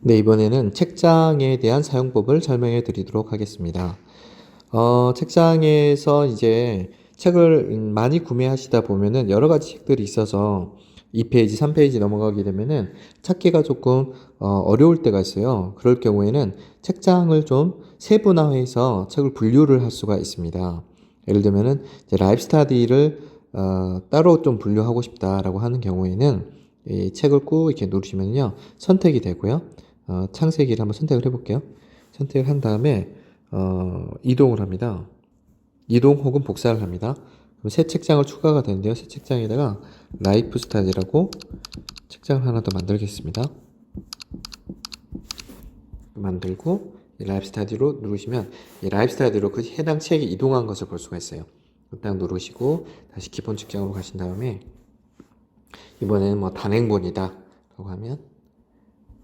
네, 이번에는 책장에 대한 사용법을 설명해 드리도록 하겠습니다. 어, 책장에서 이제 책을 음, 많이 구매하시다 보면은 여러 가지 책들이 있어서 2페이지, 3페이지 넘어가게 되면은 찾기가 조금 어, 려울 때가 있어요. 그럴 경우에는 책장을 좀 세분화해서 책을 분류를 할 수가 있습니다. 예를 들면은 라이프 스타디를 어, 따로 좀 분류하고 싶다라고 하는 경우에는 이 책을 꾹 이렇게 누르시면요 선택이 되고요. 어, 창세기를 한번 선택을 해볼게요. 선택을 한 다음에 어, 이동을 합니다. 이동 혹은 복사를 합니다. 그럼 새 책장을 추가가 되는데요. 새 책장에다가 라이프 스타일이라고 책장을 하나 더 만들겠습니다. 만들고 이 라이프 스타디로 누르시면 이 라이프 스타디로 그 해당 책이 이동한 것을 볼 수가 있어요. 딱 누르시고 다시 기본 책장으로 가신 다음에 이번에는 뭐 단행본이다 라고 하면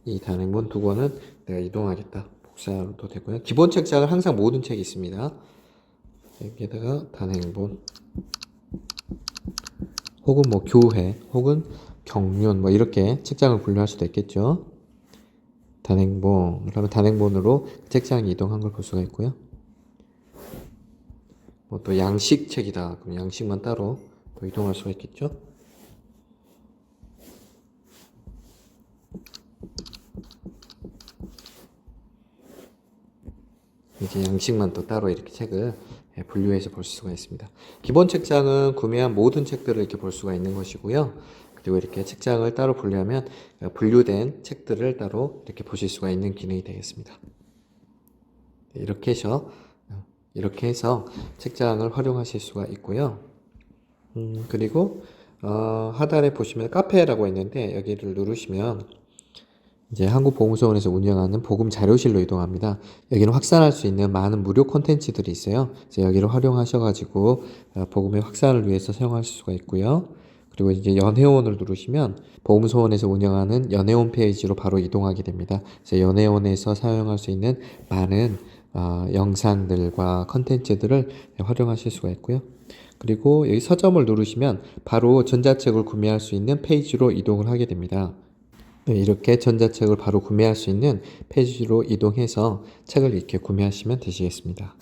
이 단행본 두 권은 내가 이동하겠다 복사도 되고요. 기본 책장은 항상 모든 책이 있습니다. 여기에다가 단행본 혹은 뭐 교회 혹은 경륜 뭐 이렇게 책장을 분류할 수도 있겠죠. 단행본 그러면 단행본으로 책장이 이동한 걸 볼 수가 있고요. 뭐 또 양식 책이다 그럼 양식만 따로 또 이동할 수가 있겠죠. 이제 양식만 또 따로 이렇게 책을 예, 분류해서 볼 수가 있습니다. 기본 책장은 구매한 모든 책들을 이렇게 볼 수가 있는 것이고요. 그리고 이렇게 책장을 따로 분류하면 어, 분류된 책들을 따로 이렇게 보실 수가 있는 기능이 되겠습니다. 네, 이렇게 해서 어, 이렇게 해서 책장을 활용하실 수가 있고요. 음, 그리고 어, 하단에 보시면 카페라고 있는데 여기를 누르시면 이제 한국보험소원에서 운영하는 보금 자료실로 이동합니다. 여기는 확산할 수 있는 많은 무료 콘텐츠들이 있어요. 이제 여기를 활용하셔가지고 어, 보금의 확산을 위해서 사용하실 수가 있고요. 그리고 이제 연회원을 누르시면 보험소원에서 운영하는 연회원 페이지로 바로 이동하게 됩니다. 그래서 연회원에서 사용할 수 있는 많은 어, 영상들과 컨텐츠들을 활용하실 수가 있고요. 그리고 여기 서점을 누르시면 바로 전자책을 구매할 수 있는 페이지로 이동을 하게 됩니다. 네, 이렇게 전자책을 바로 구매할 수 있는 페이지로 이동해서 책을 이렇게 구매하시면 되시겠습니다.